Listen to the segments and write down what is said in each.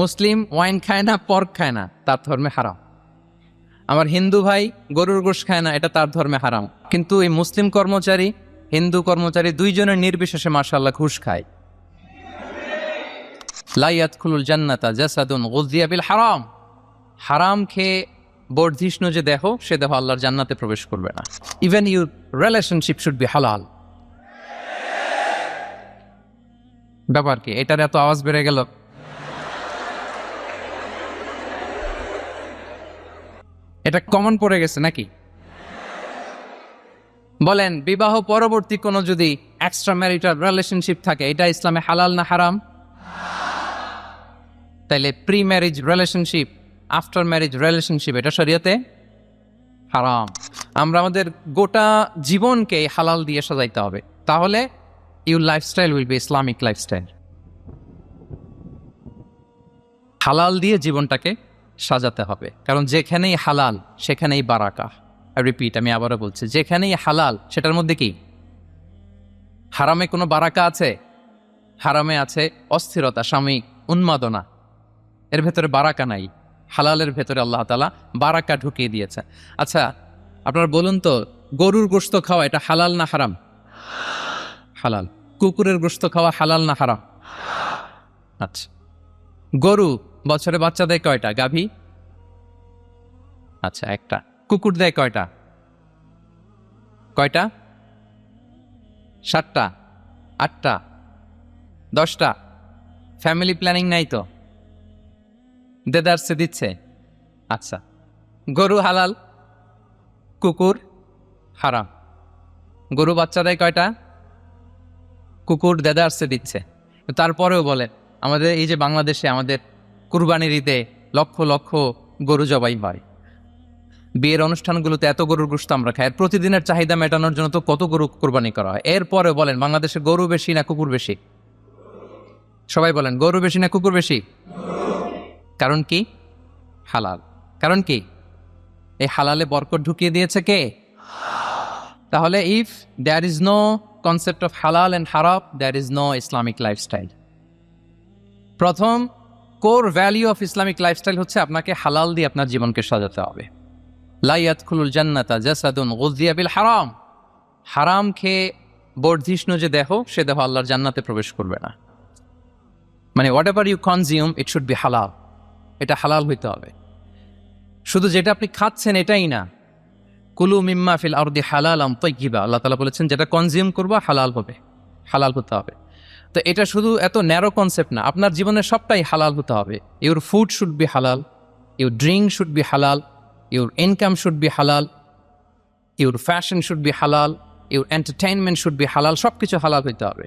মুসলিম wine খায় না, pork খায় না, তার ধর্মে হারাম। আমার হিন্দু ভাই গরুর গোশ খায় না, এটা তার ধর্মে হারাম। কিন্তু এই মুসলিম কর্মচারী, হিন্দু কর্মচারী দুইজনের নির্বিশেষে মার্শাল্লাহ ঘুষ খায়। লাইয়াত খুলুল জান্নাতা জাসাদুন গুজিয়া বিল হারাম। হারাম খেয়ে বর্ধিষ্ণু যে দেহ, সে দেহ আল্লাহর জান্নাতে প্রবেশ করবে না। Even your relationship should be হালাল ব্যাপার কি? এটার এত আওয়াজ বেড়ে গেল। এটা কমন পড়ে গেছে নাকি? বলেন, বিবাহ পরবর্তী কোনো যদি এক্সট্রা ম্যারিটাল রিলেশনশিপ থাকে, এটা ইসলামে হালাল না হারাম? তাইলে pre marriage relationship after marriage relationship এটা শরীয়তে হারাম। আমরা আমাদের গোটা জীবনকে হালাল দিয়ে সাজাইতে হবে। তাহলে your lifestyle will be Islamic lifestyle হালাল দিয়ে জীবনটাকে সাজাতে হবে। কারণ যেখানেই হালাল, সেখানেই বারাকা। রিপিট আমি আবারও বলছি, যেখানেই হালাল, সেটার মধ্যে কি? হারামে কোনো বারাকা আছে? হারামে আছে অস্থিরতা, সাময়িক উন্মাদনা। এর ভেতরে বারাকা নাই। হালালের ভেতরে আল্লাহ তালা বারাকা ঢুকিয়ে দিয়েছে। আচ্ছা আপনারা বলুন তো, গরুর গোস্ত খাওয়া এটা হালাল না হারাম? হালাল। কুকুরের গোস্ত খাওয়া হালাল না হারাম? আচ্ছা। গরু বছরে বাচ্চা দেয় কয়টা, গাভী? আচ্ছা একটা। কুকুর দেয় কয়টা? কয়টা? সাতটা, আটটা, দশটা। ফ্যামিলি প্ল্যানিং নাই তো? দেদারসে দিচ্ছে। আচ্ছা। গরু হালাল, কুকুর হারাম। গরু বাচ্চা দেয় কয়টা? কুকুর দেদারসে দিচ্ছে। তারপরেও বলে আমাদের এই যে বাংলাদেশে আমাদের কুরবানির ঈদে লক্ষ লক্ষ গরু জবাই হয়। বিয়ের অনুষ্ঠানগুলোতে এত গরুর গোস্ত আমরা খাই। প্রতিদিনের চাহিদা মেটানোর জন্য তো কত গরু কোরবানি করা হয়। এরপরে বলেন, বাংলাদেশে গরু বেশি না কুকুর বেশি? সবাই বলেন, গরু বেশি না কুকুর বেশি? কারণ কি? হালাল। কারণ কি? এই হালালে বরকট ঢুকিয়ে দিয়েছে কে? তাহলে if there is no concept of হালাল and হারাপ there is no Islamic lifestyle প্রথম core value of Islamic lifestyle হচ্ছে আপনাকে হালাল দিয়ে আপনার জীবনকে সাজাতে হবে। লাইয়াত খুলুল জান্নাতা জাসাদুন গুজিয়া বিল হারাম। হারাম খেয়ে বর্ধিষ্ণু যে দেহ, সে দেহ আল্লাহর জান্নাতে প্রবেশ করবে না। মানে whatever you consume it should be হালাল এটা হালাল হইতে হবে। শুধু যেটা আপনি খাচ্ছেন এটাই না। কুলু মিম্মা ফিল আরদি হালাল আম তৈকিবা আল্লাহ তালা বলেছেন, যেটা কনজিউম করব, হালাল হবে। হালাল হতে হবে। তো এটা শুধু এত ন্যারো কনসেপ্ট না, আপনার জীবনের সবটাই হালাল হতে হবে। ইউর ফুড শুড বি হালাল ইউর ড্রিঙ্ক শুড বি হালাল ইউর ইনকাম শুড বি হালাল ইউর ফ্যাশন শুড বি হালাল ইউর এন্টারটেইনমেন্ট শুড বি হালাল সব কিছু হালাল হইতে হবে।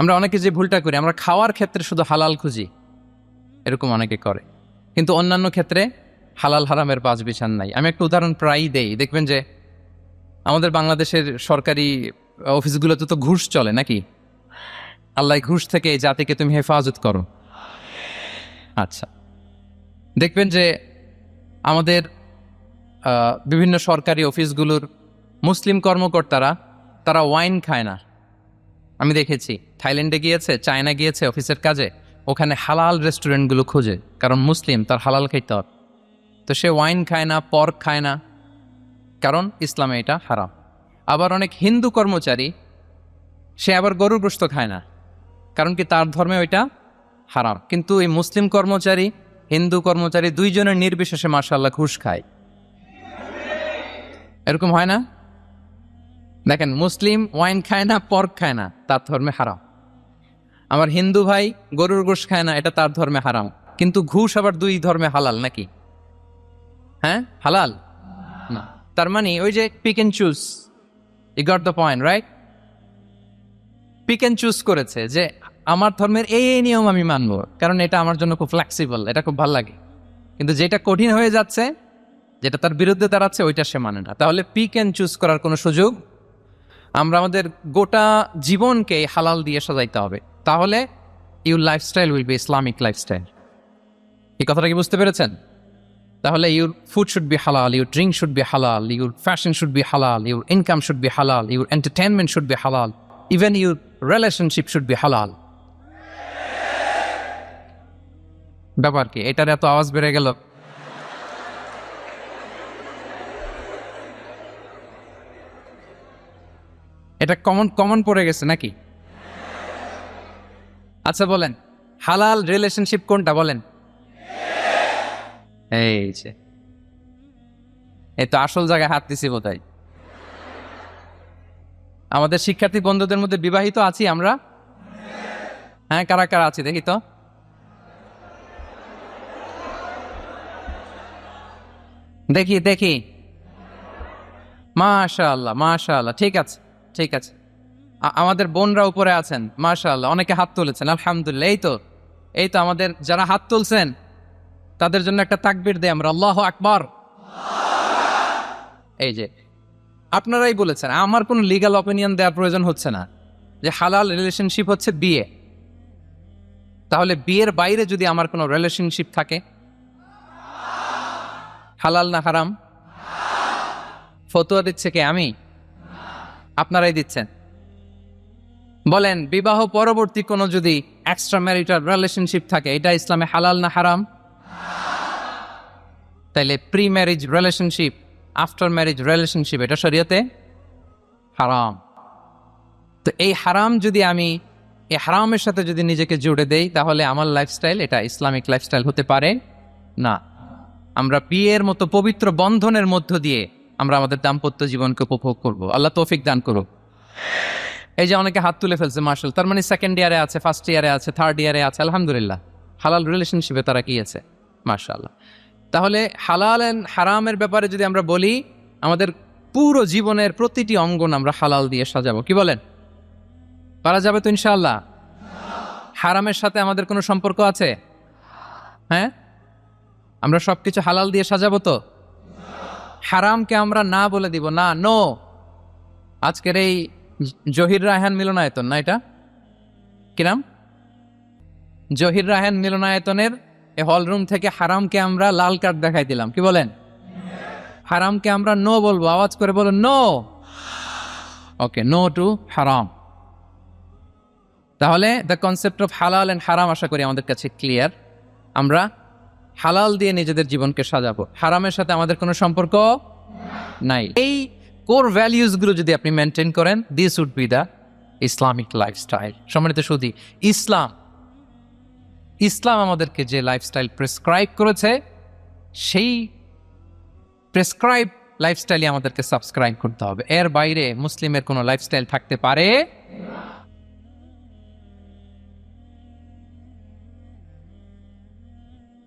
আমরা অনেকে যে ভুলটা করি, আমরা খাওয়ার ক্ষেত্রে শুধু হালাল খুঁজি, এরকম অনেকে করে। কিন্তু অন্যান্য ক্ষেত্রে হালাল হারামের পাঁচ বিছান নাই। আমি একটা উদাহরণ প্রায়ই দেই, দেখবেন যে আমাদের বাংলাদেশের সরকারি অফিসগুলোতে তো ঘুষ চলে নাকি? আল্লাহ ঘুষ থেকে এই জাতিকে তুমি হেফাজত করো। আচ্ছা। দেখবেন যে আমাদের বিভিন্ন সরকারি অফিসগুলোর মুসলিম কর্মকর্তারা, তারা ওয়াইন খায় না। আমি দেখেছি, থাইল্যান্ডে গিয়েছে, চায়না গিয়েছে অফিসের কাজে, ওখানে হালাল রেস্টুরেন্টগুলো খোঁজে, কারণ মুসলিম, তার হালাল খাইতে হবে। তো সে ওয়াইন খায় না, পর্ক খায় না, কারণ ইসলামে এটা হারাম। আবার অনেক হিন্দু কর্মচারী, সে আবার গরুর গোস্ত খায় না। কারণ কি তার ধর্মে ওইটা হারাম। কিন্তু এই মুসলিম কর্মচারী, হিন্দু কর্মচারী দুইজনের নির্বিশেষে মার্শাল্লাহ ঘুষ খায়। এরকম হয় না? দেখেন, মুসলিম ওয়াইন খায় না, পর্ক খায় না, তার ধর্মে হারাম। আমার হিন্দু ভাই গরুর গোশ খায় না, এটা তার ধর্মে হারাম। কিন্তু ঘুষ আবার দুই ধর্মে হালাল নাকি? হ্যাঁ? হালাল? না। তার মানে ওই যে pick and choose I got the point right pick and choose করেছে যে আমার ধর্মের এই এই নিয়ম আমি মানবো, কারণ এটা আমার জন্য খুব ফ্লেক্সিবল এটা খুব ভালো লাগে। কিন্তু যেটা কঠিন হয়ে যাচ্ছে, যেটা তার বিরুদ্ধে দাঁড়াচ্ছে, ওইটা সে মানে না। তাহলে পিক অ্যান্ড চুজ করার কোনো সুযোগ? আমরা আমাদের গোটা জীবনকে হালাল দিয়ে সাজাইতে হবে। তাহলে your lifestyle will be Islamic lifestyle এই কথাটা কি বুঝতে পেরেছেন? তাহলে ইউর ফুড শুড বি হালাল ইউর ড্রিঙ্ক শুড বি হালাল ইউর ফ্যাশন শুড বি হালাল ইউর ইনকাম শুড বি হালাল ইউর এন্টারটেনমেন্ট শুড বি হালাল even your relationship should be হালাল ব্যাপার কি? এটার এত আওয়াজ বেড়ে গেল। এটা কমন কমন পড়ে গেছে নাকি? আচ্ছা বলেন, হালাল রিলেশনশিপ কোনটা বলেন? এই যে। তো আসল জায়গায় হাত দিছি বোধহয়। আমাদের শিক্ষার্থী বন্ধুদের মধ্যে বিবাহিত আছি আমরা? হ্যাঁ কারা কারা আছি দেখি তো। দেখি দেখি। মাশা আল্লাহ মাশা আল্লাহ ঠিক আছে ঠিক আছে। আমাদের বোনরা উপরে আছেন মাশা আল্লাহ অনেকে হাত তুলেছেন, আলহামদুলিল্লাহ, এই তো এই তো আমাদের যারা হাত তুলছেন, তাদের জন্য একটা তাকবির দেয় আমরা, আল্লাহ আকবর। এই যে আপনারাই বলেছেন, আমার কোনো লিগাল অপিনিয়ন দেওয়ার প্রয়োজন হচ্ছে না যে হালাল রিলেশনশিপ হচ্ছে বিয়ে। তাহলে বিয়ের বাইরে যদি আমার কোনো রিলেশনশিপ থাকে, হালাল না হারাম? ফতোয়া দিচ্ছে কে আমি? আপনারাই দিচ্ছেন। বলেন, বিবাহ পরবর্তী কোনো যদি এক্সট্রা ম্যারিটাল রিলেশনশিপ থাকে, এটা ইসলামে হালাল না হারাম? তাইলে pre marriage relationship after marriage relationship এটা শরীয়তে হারাম। তো এই হারাম যদি আমি, এই হারামের সাথে যদি নিজেকে জুড়ে দেই, তাহলে আমার লাইফস্টাইল এটা ইসলামিক লাইফস্টাইল হতে পারে না। আমরা বিয়ের মতো পবিত্র বন্ধনের মধ্য দিয়ে আমরা আমাদের দাম্পত্য জীবনকে উপভোগ করব। আল্লাহ তৌফিক দান করুক। এই যে অনেকে হাত তুলে ফেলছে মার্শাল তার মানে সেকেন্ড ইয়ারে আছে ফার্স্ট ইয়ারে আছে থার্ড ইয়ারে আছে, আলহামদুলিল্লাহ। হালাল রিলেশনশিপে তারা কি আছে? মার্শাল্লাহ তাহলে হালাল অ্যান্ড হারামের ব্যাপারে যদি আমরা বলি, আমাদের পুরো জীবনের প্রতিটি অঙ্গন আমরা হালাল দিয়ে সাজাবো। কি বলেন? পারা যাবে তো ইনশাল্লাহ হারামের সাথে আমাদের কোনো সম্পর্ক আছে? হ্যাঁ? আমরা সব কিছু হালাল দিয়ে সাজাবো তো? হারামকে আমরা না বলে দিব, না নো আজকের এই জহির রায়হান মিলনায়তন, না এটা? কি নাম? জহির রায়হান মিলনায়তনের এই হলরুম থেকে হারামকে আমরা লাল কার্ড দেখাই দিলাম। কি বলেন? হারামকে আমরা নো বলব, আওয়াজ করে বলো নো। ওকে, নো টু হারাম। তাহলে দ্য কনসেপ্ট অফ হালাল অ্যান্ড হারাম আশা করি আমাদের কাছে ক্লিয়ার আমরা হালাল দিয়ে নিজেদের জীবনকে সাজাবো। হারামের সাথে আমাদের কোনো সম্পর্ক নাই। এই কোর ভ্যালিউসগুলো যদি আপনি মেনটেন করেন this would be the Islamic lifestyle সম্মানিত সুদী ইসলাম ইসলাম আমাদেরকে যে লাইফস্টাইল প্রেসক্রাইব করেছে, সেই প্রেসক্রাইব লাইফস্টাইলই আমাদেরকে সাবস্ক্রাইব করতে হবে। এর বাইরে মুসলিমের কোনো লাইফস্টাইল থাকতে পারে